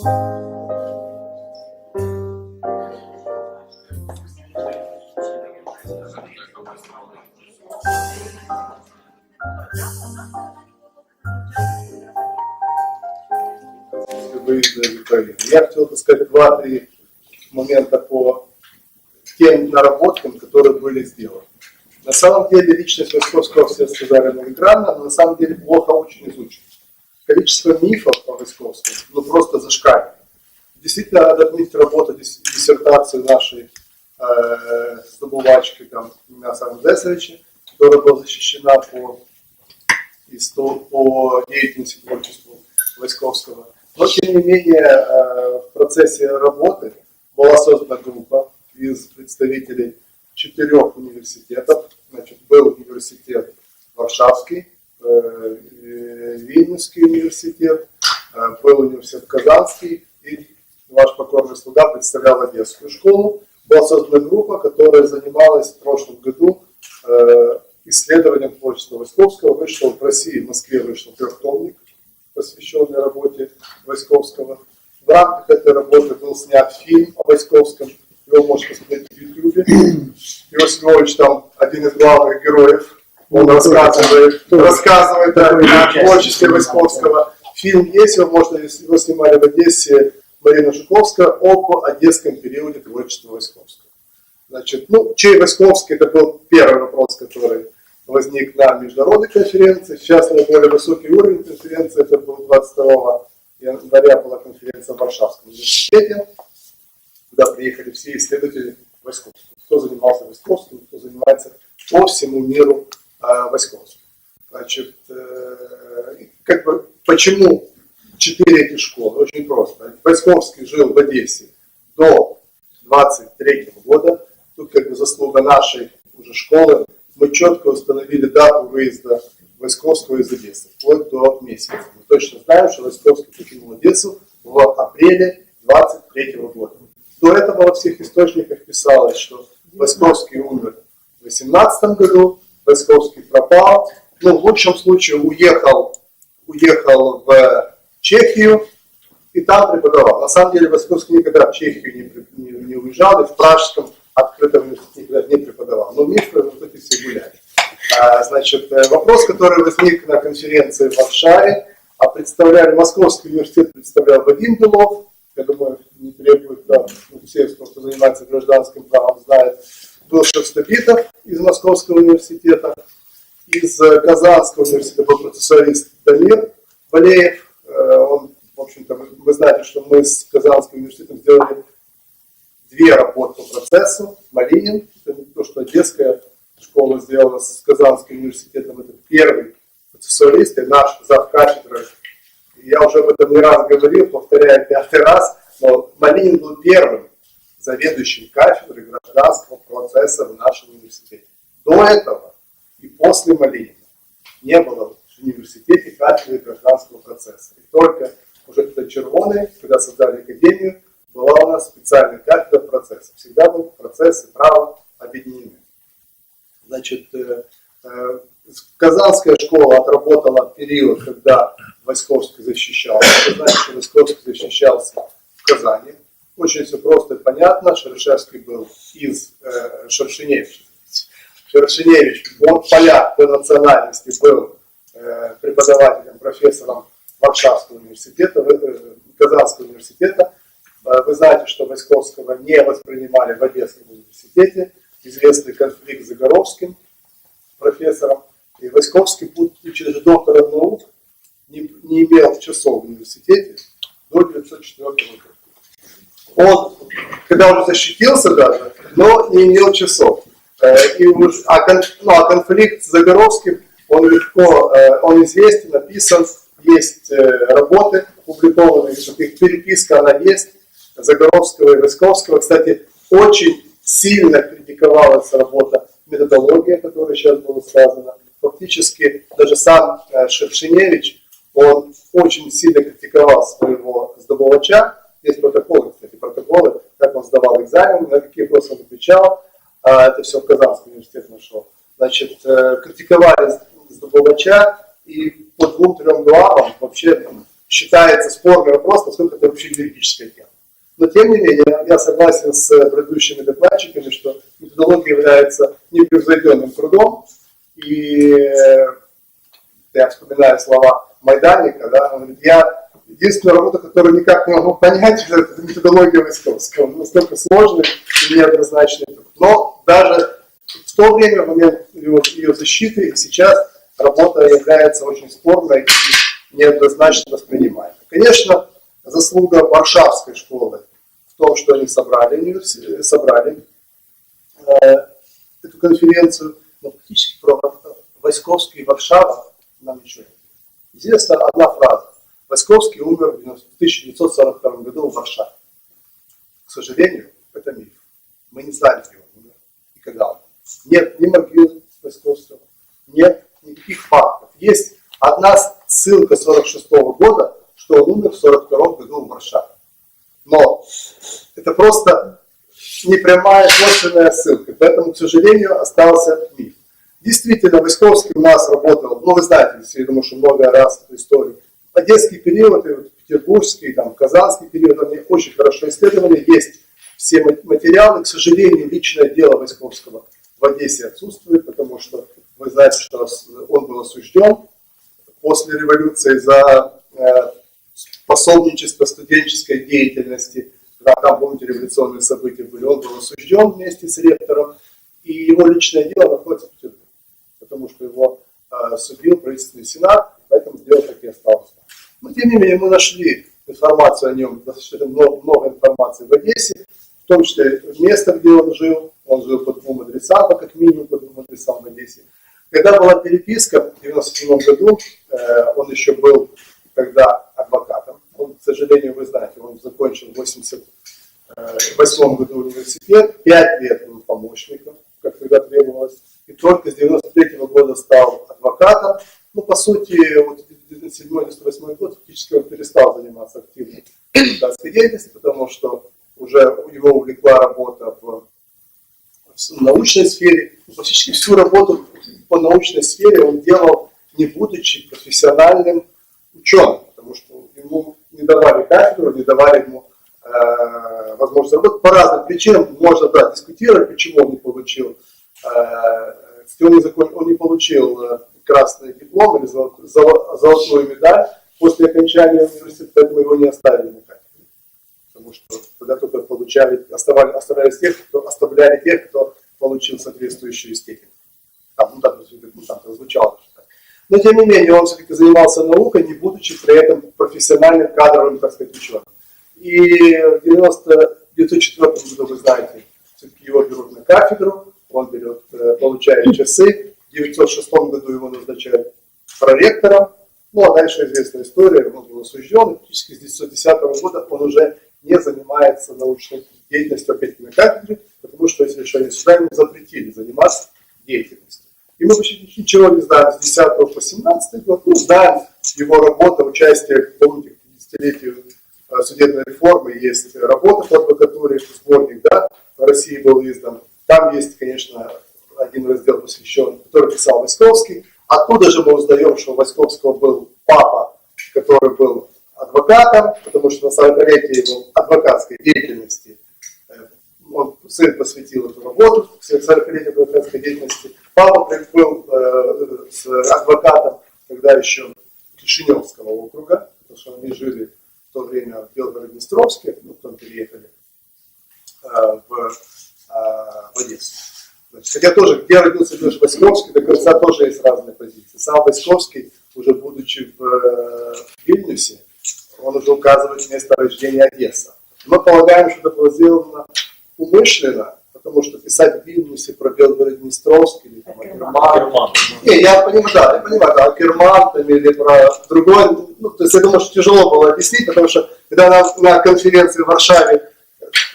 Я хотел бы сказать два-три момента по тем наработкам, которые были сделаны. На самом деле личность Войсковского, все сказали многократно, но на самом деле плохо очень изучена. Количество мифов о Войсковском ну, просто зашкаливает. Действительно, надо отметить работу, дис- диссертацию нашей э, здобувачки там, Мяса Мудесовича, которая была защищена по, исто- по деятельности творчеству Войсковского. Но, тем не менее, э, в процессе работы была создана группа из представителей четырех университетов. Значит, был университет Варшавский, Вильнюсский университет, э, был университет Казанский, и ваш покорный слуга представлял Одесскую школу. Была создана группа, которая занималась в прошлом году э, исследованием творчества Войсковского. Вышел в России, в Москве вышел трехтомник, посвященный работе Войсковского. В рамках этой работы был снят фильм о Войсковском. Его можно посмотреть в Ютубе. Иосиф Львович там один из главных героев. Он рассказывает, рассказывает о, творчестве Войсковского. Фильм есть, его можно, его снимали в Одессе Марина Жуковская об одесском периоде творчества Войсковского. Значит, ну, чей Войсковский, это был первый вопрос, который возник на международной конференции. Сейчас на более высокий уровень конференции, это был 22 января была конференция в Варшавском университете, куда приехали все исследователи Войсковского. Кто занимался Войсковским, кто занимается по всему миру э, Войсковским. Значит, э, как бы, почему четыре эти школы? Очень просто. Войсковский жил в Одессе до 23 года. Тут как бы заслуга нашей уже школы. Мы четко установили дату выезда Войсковского из Одессы, вплоть до месяца. Мы точно знаем, что Войсковский покинул Одессу в апреле 23 года. До этого во всех источниках писалось, что Войсковский умер в 18 году, Войсковский пропал, ну, в лучшем случае уехал, уехал в Чехию и там преподавал. На самом деле Войсковский никогда в Чехию не, не, не уезжал и в Пражском открытом университете никогда не преподавал. Но мифы вот эти все гуляли. А, значит, э, вопрос, который возник на конференции в Варшаве, а представляли Московский университет, представлял Вадим Белов, я думаю, не требует, да, ну, все, кто занимается гражданским правом, знает, был Шерстобитов из Московского университета, из э, Казанского университета был процессуалист Дамир Валеев, Э, он, в общем-то, вы, вы знаете, что мы с Казанским университетом сделали две работы по процессу. Малинин, это то, что Одесская школа сделала с Казанским университетом, это первый процессуалист и наш зав кафедры. Я уже об этом не раз говорил, повторяю пятый раз, но Малинин был первым заведующим кафедрой гражданского процесса в нашем университете. До этого и после Малинина не было в университете кафедры гражданского процесса. И только уже когда червоные, когда создали академию, была у нас специальная кафедра процесса. Всегда был процесс и право объединены. Значит, э, э, Казанская школа отработала период, когда Войсковский защищался. Знаете, что Войсковский защищался в Казани. Очень все просто и понятно. Шерешевский был из э, Шершеневича. Шершеневич, он поляк по национальности, был э, преподавателем, профессором Варшавского университета, э, Казанского университета. Э, Вы знаете, что Войсковского не воспринимали в Одесском университете. Известный конфликт с Загоровским, профессором. И Войсковский, будучи доктором наук, не, не имел часов в университете до 1904 года. Он, когда уже защитился даже, но не имел часов. Э, И уж, а, ну, а конфликт с Загоровским, он легко, э, он известен, написан, есть э, работы опубликованные, что их переписка, она есть, Загоровского и Войсковского. Кстати, очень сильно критиковалась работа методология, которая сейчас была сказана. Фактически даже сам Шершеневич, он очень сильно критиковал своего сдобывача. Есть протоколы, кстати, протоколы, как он сдавал экзамен, на какие вопросы он отвечал. А, Это все в Казанский университет нашел. Значит, э, критиковали сдобывача, и по двум-трем главам вообще там, считается спорный вопрос, насколько это вообще юридическая тема. Но тем не менее, я согласен с предыдущими докладчиками, что методология является непревзойденным трудом, и э, я вспоминаю слова Майданика, да, он говорит, я единственная работа, которую никак не могу понять, это методология Войсковского. Настолько сложный и неоднозначный труд. Но даже в то время, в момент ее, защиты, и сейчас работа является очень спорной и неоднозначно воспринимаемой. Конечно, заслуга Варшавской школы в том, что они собрали, собрали э, эту конференцию, но фактически про Войсковский и Варшава нам ничего нет. Известна одна фраза. Войсковский умер в 1942 году в Варшаве. К сожалению, это миф. Мы не знаем, где он умер и когда он. Нет ни могил Войсковского, нет никаких фактов. Есть одна ссылка 46 года, что он умер в 42 году в Варшаве. Но это просто непрямая косвенная ссылка. Поэтому, к сожалению, остался миф. Действительно, Войсковский у нас работал, ну вы знаете, я думаю, что много раз эту историю. Одесский период, и вот петербургский, там, казанский период, они очень хорошо исследовали, есть все материалы. К сожалению, личное дело Войсковского в Одессе отсутствует, потому что вы знаете, что он был осужден после революции за э, пособничество студенческой деятельности, когда там, помните, революционные события были, он был осужден вместе с ректором, и его личное дело находится в Петербурге, потому что его э, судил правительственный сенат, поэтому дело так и осталось. Но тем не менее мы нашли информацию о нем, достаточно много, много информации в Одессе, в том числе место, где он жил, он жил под двум адресам, как минимум под двум адресам в Одессе. Когда была переписка в 1997 году, э, он еще был тогда адвокатом. Он, к сожалению, вы знаете, он закончил в 1988 году университет, пять лет был помощником, как тогда требовалось, и только с 1993 года стал адвокатом. Ну, по сути, вот 1997-1998 год фактически он перестал заниматься активной адвокатской деятельностью, потому что уже его увлекла работа в научной сфере. Ну, практически всю работу по научной сфере он делал, не будучи профессиональным ученым, потому что ему не давали кафедру, не давали ему э, возможность работать по разным причинам. Можно да, дискутировать, почему он не получил, э, он, не закон, он не получил э, красный диплом или золотую медаль после окончания университета, поэтому его не оставили кафедре. Потому что тогда только получали, оставали, оставлялись тех, кто, оставляли тех, кто получил соответствующую степень. Там, ну, так, ну, там звучало. Но тем не менее, он все-таки занимался наукой, не будучи при этом профессиональным кадровым, так сказать, ученым. И в 1904 году, вы знаете, все-таки его берут на кафедру, он берет, э, получает часы, в 1906 году его назначают проректором, ну а дальше известная история, он был осужден, и практически с 1910 года он уже не занимается научной деятельностью опять на кафедре, потому что если решение суда ему запретили заниматься деятельностью. И мы почти ничего не знаем с 10 по 17 год, ну знаем его работа, участие, помните, к десятилетию э, судебной реформы, есть работа по адвокатуре, сборник, да, в России был издан. Там есть, конечно, один раздел посвящен, который писал Войсковский. Оттуда же мы узнаем, что у Войсковского был папа, который был адвокатом, потому что на 40-летие его адвокатской деятельности э, он, сын посвятил эту работу, 40-летие адвокатской деятельности. Папа был э, с адвокатом тогда еще Кишиневского округа, потому что они жили в то время в Белгород-Днестровске, ну, потом переехали э, в, э, в Одессу. Значит, хотя тоже, где родился Леша Васьковский, до конца тоже есть разные позиции. Сам Васьковский, уже будучи в, э, в Вильнюсе, он уже указывает место рождения Одесса. Мы полагаем, что это было сделано умышленно, потому что писать в Вильнюсе про Белгород-Днестровск или там, Акерман. Акерман. Не, я понимаю, да, я понимаю, да, Акерман там, или про другой, ну, то есть я думаю, что тяжело было объяснить, потому что когда на, на конференции в Варшаве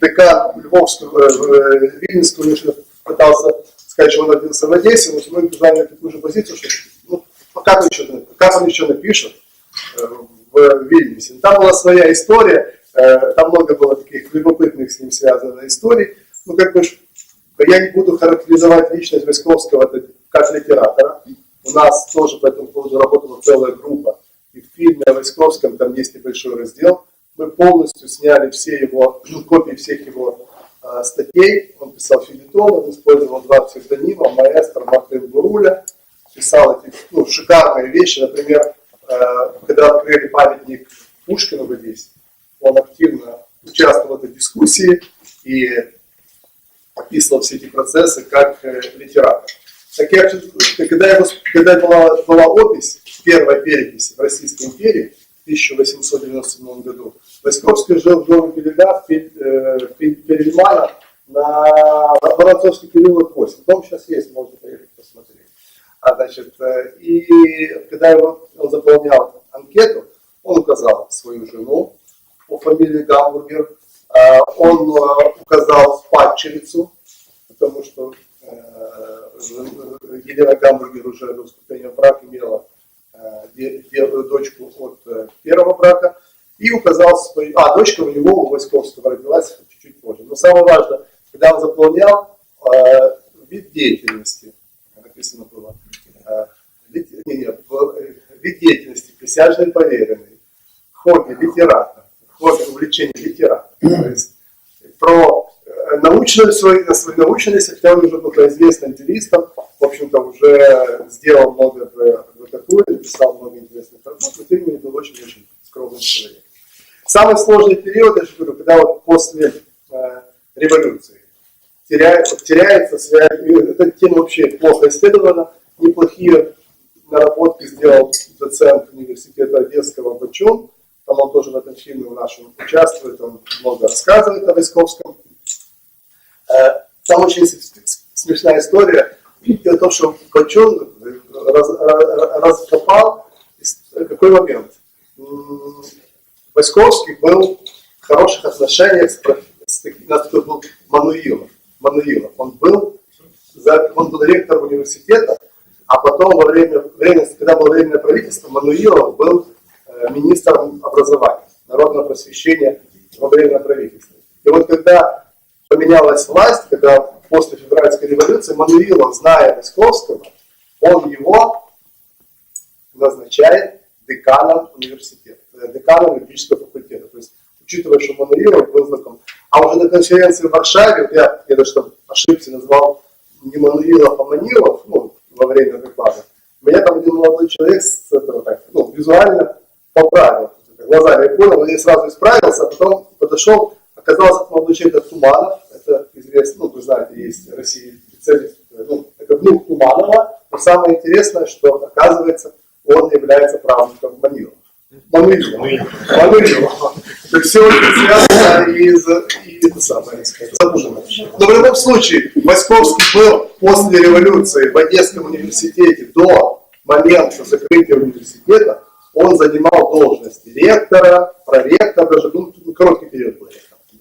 декан Львовского, э, э Вильнюсского пытался сказать, что он родился в Одессе, но мы заняли такую же позицию, что ну, пока он еще, пока он еще напишет э, в Вильнюсе. Там была своя история, э, там много было таких любопытных с ним связанных историй. Ну, как бы, я не буду характеризовать личность Войсковского как литератора. У нас тоже по этому поводу работала целая группа и в фильме о Войсковском там есть небольшой раздел. Мы полностью сняли все его, копии всех его статей. Он писал филитон, он использовал два псевдонима, маэстро Мартин Буруля. Писал эти ну, шикарные вещи, например, э, когда открыли памятник Пушкину в Одессе, он активно участвовал в этой дискуссии и описывал все эти процессы как э, литератор. Так я, когда, его, когда была, была опись, первая перепись в Российской империи в 1897 году, Войсковский жил в доме Пелега, Перельмана на Воронцовский переулок 8. Дом сейчас есть, можно приехать посмотреть. А, значит, э, и когда его, он заполнял анкету, он указал свою жену по фамилии Гамбургер, а, он э, указал падчерицу, потому что э, Елена Гамбургер уже до вступления в брак имела э, дочку от э, первого брака и указал свою... А, дочка у него, у Войсковского, родилась чуть-чуть позже. Но самое важное, когда он заполнял э, вид деятельности, написано было, э, вид, не, не, вид деятельности присяжный поверенный, хобби литератор, хобби увлечение литератора. То есть про научную свою, на свою научность, хотя он уже был известным юристом, в общем-то, уже сделал много в адвокатуре, написал много интересных работ, но тем не менее был очень-очень скромный человек. Самый сложный период, я же говорю, когда вот после э, революции теряется, теряется связь, эта тема вообще плохо исследована, неплохие наработки сделал доцент университета Одесского Бачун, там он тоже в этом фильме нашем участвует, он много рассказывает о Войсковском. Э, там очень смешная история. Дело в том, что Бачун раз, раскопал какой момент. Войсковский был в хороших отношениях с, с у нас такой был Мануилов. Мануилов. Он был, он был ректором университета, а потом во время, время когда было временное правительство, Мануилов был э, министром образования, народного просвещения во время правительства. И вот когда поменялась власть, когда после февральской революции Мануилов, зная Московского, он его назначает деканом университета, деканом юридического факультета. То есть, учитывая, что Мануилов был знаком. А уже на конференции в Варшаве, я, я даже там ошибся, назвал не Мануилов, а Манилов, ну, во время доклада, меня там один молодой человек с этого так, ну, визуально поправил. Глазами я понял, но я сразу исправился, а потом подошел, оказался молодой человек от Туманов, это известно, ну, вы знаете, есть в России специалист, ну, это внук Туманова, но самое интересное, что, оказывается, он является правнуком Манилова. То есть все очень связано из, и это самое, задушено. Но в любом случае, Войсковский был после революции в Одесском университете до момента закрытия университета, он занимал должности ректора, проректора, даже ну, короткий период был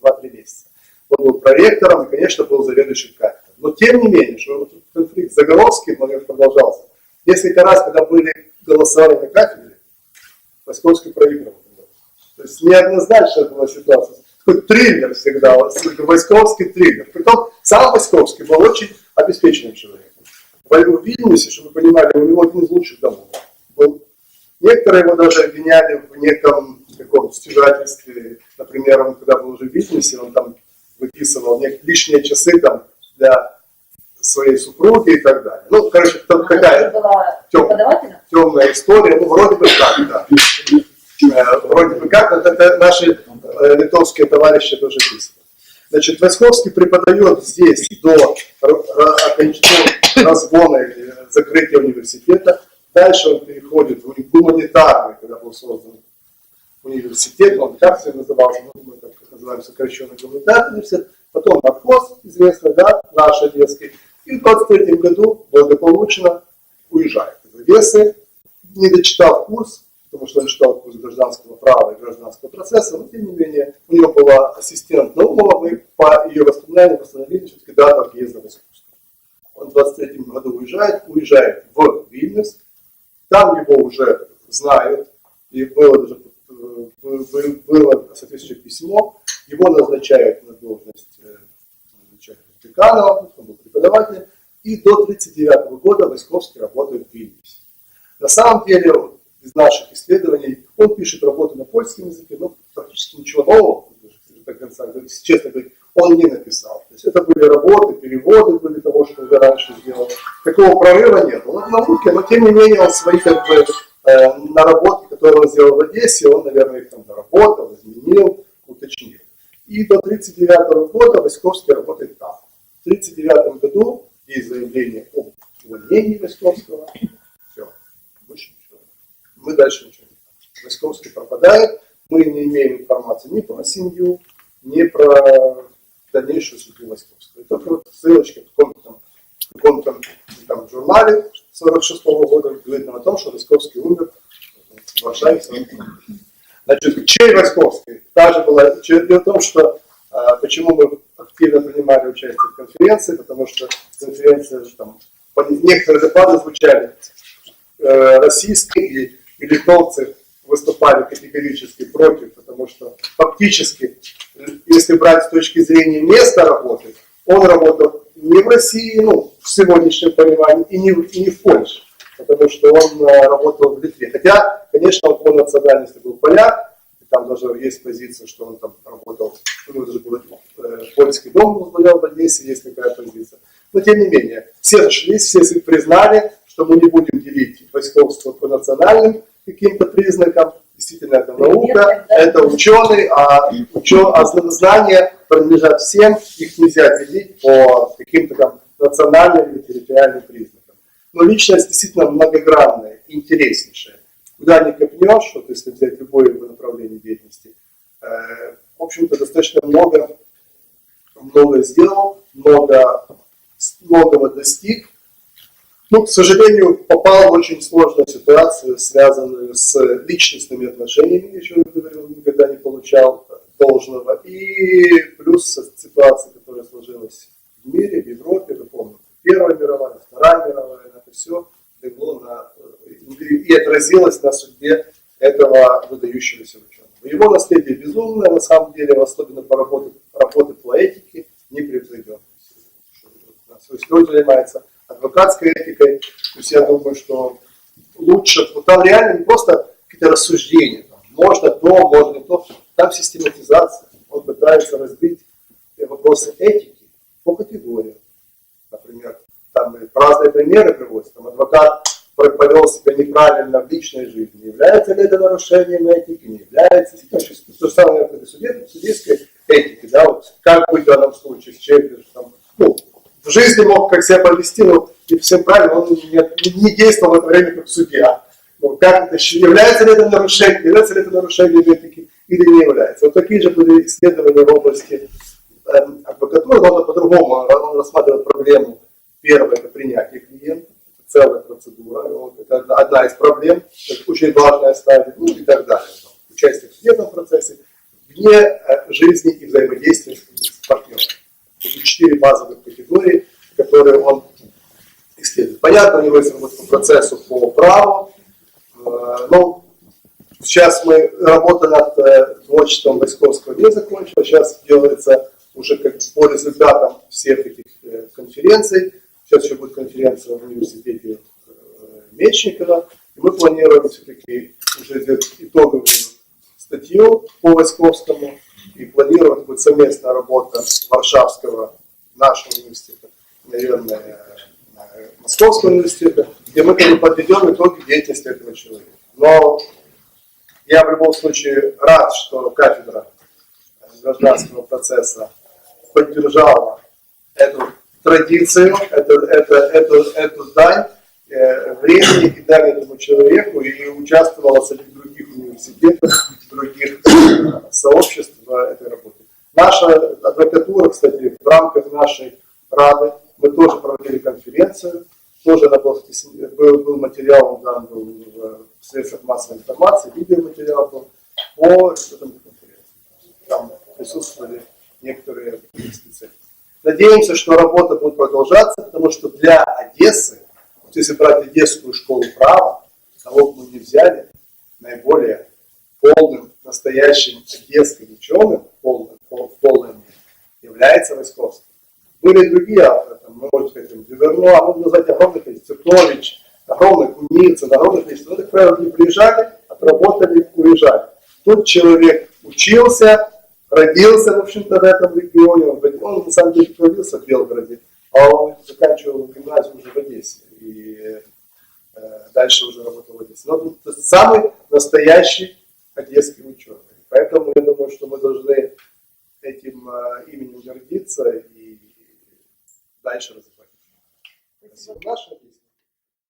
2-3 месяца. Он был проректором и, конечно, был заведующим кафедрой. Но тем не менее, что конфликт с Заголовским, он продолжался. Несколько раз, когда были голосования на кафедре, Московский проигрывал. То есть неоднозначная была ситуация. Такой триллер всегда, Войсковский триллер. Притом сам Войсковский был очень обеспеченным человеком. В Вильнюсе, чтобы вы понимали, у него один из лучших домов был. Некоторые его даже обвиняли в неком таком стяжательстве. Например, он когда был уже в Вильнюсе, он там выписывал лишние часы там для своей супруги и так далее. Ну, короче, там какая темная, темная история, ну, вроде бы как, да. Э, вроде бы как, это, это наши э, литовские товарищи тоже писали. Значит, Войсковский преподает здесь до окончательного разгона или закрытия университета. Дальше он переходит в гуманитарный, когда был создан университет, он как все назывался, ну, мы так называем сокращенный гуманитарный университет. Потом Наркоз, известный, да, наш одесский. И в 23 году благополучно уезжает из Одессы, не дочитав курс, потому что он читал курс гражданского права и гражданского процесса, но тем не менее у него была ассистент Наумова, мы по ее воспоминаниям постановили все-таки дату отъезда в искусство. Он в 23 году уезжает, уезжает в Вильнюс, там его уже знают, и было даже э, было соответствующее письмо, его назначают на должность э, декана, он был преподавателем, и до 1939 года Войсковский работает в Вильнюсе. На самом деле, из наших исследований. Он пишет работу на польском языке, но практически ничего нового, до конца, честно говорить, он не написал. То есть это были работы, переводы были того, что я раньше сделал. Такого прорыва нет. Он в науке, но тем не менее он свои как бы э, наработки, которые он сделал в Одессе, он, наверное, их там доработал, изменил, уточнил. И до 1939 года Васьковский работает там. В 1939 году есть заявление об увольнении Васьковского. Все. Больше ничего. Мы дальше ничего не знаем. Васьковский пропадает. Мы не имеем информации ни про семью, ни про дальнейшую судьбу Васьковского. И только вот ссылочка в каком-то там, в каком-то там журнале 46 года говорит нам о том, что Васьковский умер в Варшаве в 40 Значит, чей Васьковский? Та же была, дело в том, что а, почему мы активно принимали участие в конференции, потому что конференция там, некоторые доклады звучали, э, российские и, и литовцы выступали категорически против, потому что фактически, э, если брать с точки зрения места работы, он работал не в России, ну, в сегодняшнем понимании, и не, и не в Польше, потому что он э, работал в Литве. Хотя, конечно, он по национальности был поляк, и там даже есть позиция, что он там работал, ну, даже был польский дом возглавлял в Одессе, есть такая позиция. Но тем не менее, все сошлись, все признали, что мы не будем делить войсковство по национальным каким-то признакам. Действительно, это наука, это ученый, а, учё- а зна- знания принадлежат всем, их нельзя делить по каким-то там национальным или территориальным признакам. Но личность действительно многогранная, интереснейшая. Куда ни копнешь, вот если взять любое его направление деятельности, э, в общем-то, достаточно много, много сделал, много, многого достиг. Ну, к сожалению, попал в очень сложную ситуацию, связанную с личностными отношениями, еще раз говорю, никогда не получал должного. И плюс ситуация, которая сложилась в мире, в Европе, вы помните, Первая мировая, Вторая мировая, это все легло на, и отразилось на судьбе этого выдающегося ученого. Его наследие безумное, на самом деле, особенно по работе, работе по этике, непревзойденное. Сегодня занимается адвокатской этикой, то есть я думаю, что лучше, вот там реально не просто какие-то рассуждения, там, можно то, можно не то, там систематизация, он пытается разбить вопросы этики по категориям. Например, там разные примеры приводятся, там адвокат повел себя неправильно в личной жизни, является ли это нарушением этики, не является, то есть то же самое и судеб- судейской этики, да, вот как быть в данном случае с человеком, ну, в жизни мог как себя повести, но и всем правильно, он не, не действовал в это время как судья. Ну, как это, является ли это нарушением, является ли это нарушением этики или не является. Вот такие же были исследования в области эм, адвокатуры, но по-другому, он рассматривает проблему. Первое – это принятие клиента, целая процедура, вот это одна- из проблем, это очень важная стадия, ну и так далее. Участие в судебном процессе, вне э, жизни и взаимодействия с партнером. Это четыре базовых категории, которые он исследует. Понятно, у него есть работа по процессу по праву, э, но сейчас мы работа над э, творчеством Войсковского не закончила, сейчас делается уже как по результатам всех этих конференций. Сейчас еще будет конференция в университете Мечникова, и мы планируем все-таки уже итоговую статью по Войсковскому, и планируем будет совместная работа Варшавского, нашего университета, наверное, э, Московского университета, где мы как бы подведем итоги деятельности этого человека. Но я в любом случае рад, что кафедра гражданского процесса поддержала эту традицию, эту, это, эту, эту дань э, времени и дань этому человеку и участвовала среди других университетов, других э, сообществ в этой работе. Наша адвокатура, кстати, в рамках нашей Рады, мы тоже проводили конференцию, тоже она была был, был материал, да, был в средствах массовой информации, видеоматериал был по результатам конференции. Там присутствовали некоторые специалисты. Надеемся, что работа будет продолжаться, потому что для Одессы, вот если брать Одесскую школу права, кого бы мы не взяли, наиболее полным, настоящим одесским ученым, полным, пол- в полной мере, является Войсковский. Были другие авторы, там, мы можем сказать, а можно назвать количество, Церкович, огромное огромных, умеются, народных количество. Ну, как правило, не приезжали, отработали, уезжали. Тут человек учился, родился, в общем-то, в этом регионе. Он, он, на самом деле, родился в Белгороде, а он заканчивал гимназию уже в Одессе. И э, дальше уже работал в Одессе. Но тут самый настоящий одесский ученый. Поэтому я думаю, что мы должны этим э, именем гордиться и дальше развивать. Спасибо.